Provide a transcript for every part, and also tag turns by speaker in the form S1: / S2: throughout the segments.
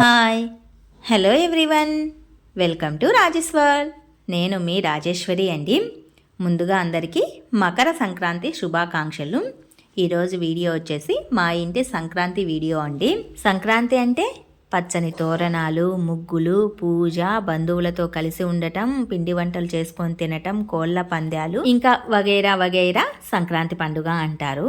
S1: Hi. Hello everyone. Welcome to Rajeshwar నేను మీ రాజేశ్వరి అండి. ముందుగా అందరికీ మకర సంక్రాంతి శుభాకాంక్షలు. ఈరోజు వీడియో వచ్చేసి మా ఇంటి సంక్రాంతి వీడియో అండి. సంక్రాంతి అంటే పచ్చని తోరణాలు ముగ్గులు పూజ బంధువులతో కలిసి ఉండటం పిండి వంటలు చేసుకొని తినటం కోళ్ళ పందాలు ఇంకా వగైరా వగైరా సంక్రాంతి పండుగ అంటారు.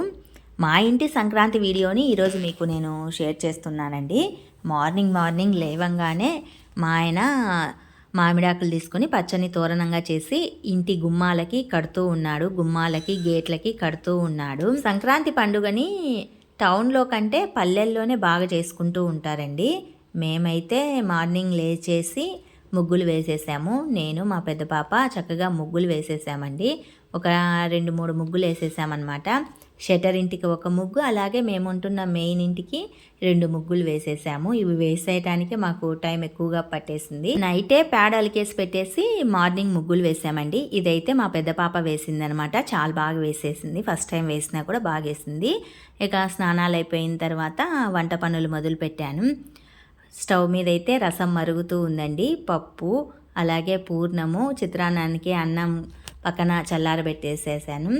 S1: మా ఇంటి సంక్రాంతి వీడియోని ఈరోజు మీకు నేను షేర్ చేస్తున్నానండి. మార్నింగ్ మార్నింగ్ లేవంగానే మా ఆయన మామిడాకులు తీసుకొని పచ్చని తోరణంగా చేసి ఇంటి గుమ్మాలకి కడుతూ ఉన్నాడు. గుమ్మాలకి గేట్లకి కడుతూ ఉన్నాడు. సంక్రాంతి పండుగని టౌన్లో కంటే పల్లెల్లోనే బాగా చేసుకుంటూ ఉంటారండి. మేమైతే మార్నింగ్ లేచేసి ముగ్గులు వేసేసాము. నేను మా పెద్ద పాప చక్కగా ముగ్గులు వేసేసామండి. ఒక రెండు మూడు ముగ్గులు వేసేసామన్నమాట. షటర్ ఇంటికి ఒక ముగ్గు అలాగే మేము ఉంటున్న మెయిన్ ఇంటికి రెండు ముగ్గులు వేసేసాము. ఇవి వేసేయటానికి మాకు టైం ఎక్కువగా పట్టేసింది. నైటే ప్యాడ్ అలికేసి పెట్టేసి మార్నింగ్ ముగ్గులు వేసామండి. ఇదైతే మా పెద్ద పాప వేసింది అనమాట చాలా బాగా వేసేసింది. ఫస్ట్ టైం వేసినా కూడా బాగా వేసింది. ఇక స్నానాలు అయిపోయిన తర్వాత వంట పనులు మొదలు పెట్టాను. స్టవ్ మీద అయితే రసం మరుగుతూ ఉందండి. పప్పు అలాగే పూర్ణము చిత్రాన్నానికి అన్నం పక్కన చల్లారబెట్టేసేసాను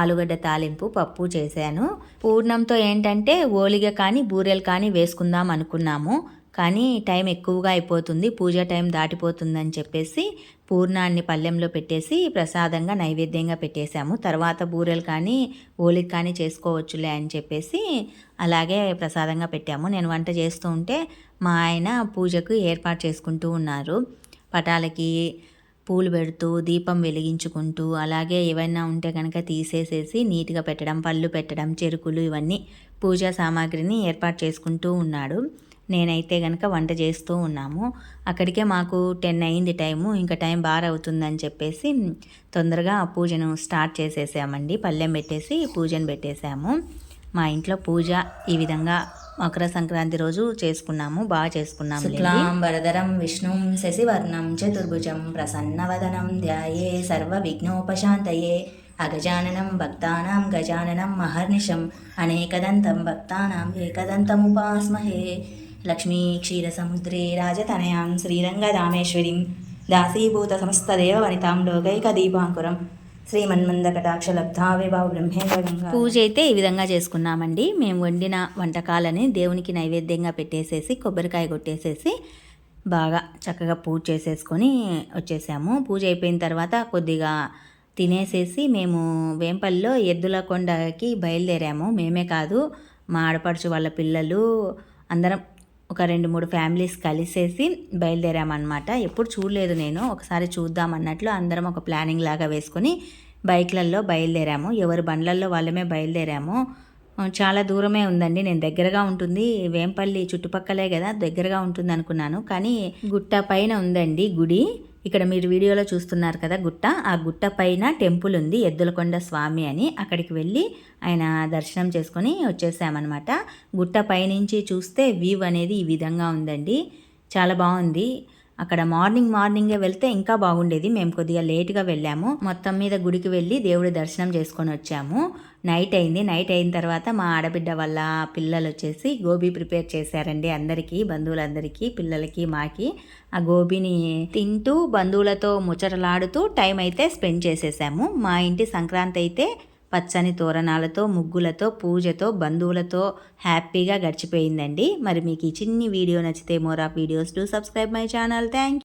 S1: ఆలుగడ్డ తాలింపు పప్పు చేశాను. పూర్ణంతో ఏంటంటే ఓలిగ కానీ బూరెలు కానీ వేసుకుందాం అనుకున్నాము. కానీ టైం ఎక్కువగా అయిపోతుంది పూజ టైం దాటిపోతుందని చెప్పేసి పూర్ణాన్ని పళ్ళెంలో పెట్టేసి ప్రసాదంగా నైవేద్యంగా పెట్టేశాము. తర్వాత బూరెలు కానీ ఓలికి కానీ చేసుకోవచ్చులే అని చెప్పేసి అలాగే ప్రసాదంగా పెట్టాము. నేను వంట చేస్తూ ఉంటే మా ఆయన పూజకు ఏర్పాటు చేసుకుంటూ ఉన్నారు. పటాలకి పూలు పెడుతూ దీపం వెలిగించుకుంటూ అలాగే ఏవైనా ఉంటే కనుక తీసేసేసి నీట్గా పెట్టడం పళ్ళు పెట్టడం చెరుకులు ఇవన్నీ పూజా సామాగ్రిని ఏర్పాటు చేసుకుంటూ ఉన్నాడు. నేనైతే కనుక వంట చేస్తూ ఉన్నాము. అక్కడికే మాకు టెన్ అయింది టైము ఇంకా టైం బాగా అవుతుందని చెప్పేసి తొందరగా పూజను స్టార్ట్ చేసేసామండి. పళ్ళెం పెట్టేసి పూజను పెట్టేశాము మా ఇంట్లో పూజ ఈ విధంగా మకర సంక్రాంతి రోజు చేసుకున్నాము బాగా చేసుకున్నాము శుక్లాం వరదరం విష్ణుం శశివర్ణం చతుర్భుజం ప్రసన్నవదనం ధ్యాయే సర్వ విఘ్నోపశాంతయే అగజాననం భక్తానాం గజాననం మహర్నిశం అనేకదంతం భక్తానాం ఏకదంతముపాస్మహే. లక్ష్మీ క్షీరసముద్రే రాజతనయాం శ్రీరంగరామేశ్వరీం దాసీభూత సమస్తదేవ వనితాం లోకైక దీపాంకురం శ్రీమన్మంద కటాక్షలబ్ధావిభావ బ్రహ్మేంద్ర పూజ అయితే ఈ విధంగా చేసుకున్నామండి. మేము వండిన వంటకాలని దేవునికి నైవేద్యంగా పెట్టేసేసి కొబ్బరికాయ కొట్టేసేసి బాగా చక్కగా పూజ చేసేసుకొని వచ్చేసాము. పూజ అయిపోయిన తర్వాత కొద్దిగా తినేసేసి మేము వేంపల్లిలో ఎద్దుల కొండకి బయలుదేరాము. మేమే కాదు మా ఆడపడుచు వాళ్ళ పిల్లలు అందరం ఒక రెండు మూడు ఫ్యామిలీస్ కలిసేసి బయలుదేరామన్నమాట. ఎప్పుడు చూడలేదు నేను. ఒకసారి చూద్దాం అన్నట్లు అందరం ఒక ప్లానింగ్ లాగా వేసుకొని బైక్లలో బయలుదేరాము. ఎవరు బండ్లల్లో వాళ్ళమే బయలుదేరాము. చాలా దూరమే ఉందండి. నేను దగ్గరగా ఉంటుంది. వేంపల్లి చుట్టుపక్కలే కదా దగ్గరగా ఉంటుంది అనుకున్నాను కానీ గుట్ట పైన ఉందండి గుడి. ఇక్కడ మీరు వీడియోలో చూస్తున్నారు కదా గుట్ట. ఆ గుట్ట పైన టెంపుల్ ఉంది ఎద్దులకొండ స్వామి అని. అక్కడికి వెళ్ళి ఆయన దర్శనం చేసుకొని వచ్చేసామన్నమాట. గుట్ట పైనుంచి చూస్తే వ్యూ అనేది ఈ విధంగా ఉందండి. చాలా బాగుంది. అక్కడ మార్నింగ్ మార్నింగే వెళ్తే ఇంకా బాగుండేది. మేము కొద్దిగా లేట్గా వెళ్ళాము. మొత్తం మీద గుడికి వెళ్ళి దేవుడి దర్శనం చేసుకొని వచ్చాము. నైట్ అయింది. నైట్ అయిన తర్వాత మా ఆడబిడ్డ వాళ్ళ పిల్లలు వచ్చేసి గోబీ ప్రిపేర్ చేశారండి అందరికీ బంధువులందరికీ పిల్లలకి మాకి. ఆ గోబీని తింటూ బంధువులతో ముచ్చటలాడుతూ టైం అయితే స్పెండ్ చేసేసాము. మా ఇంటి సంక్రాంతి అయితే పచ్చని తోరణాలతో ముగ్గులతో పూజతో బంధువులతో హ్యాపీగా గడిచిపోయిందండి. మరి మీకు ఈ చిన్ని వీడియో నచ్చితే more of videos to subscribe my channel. Thank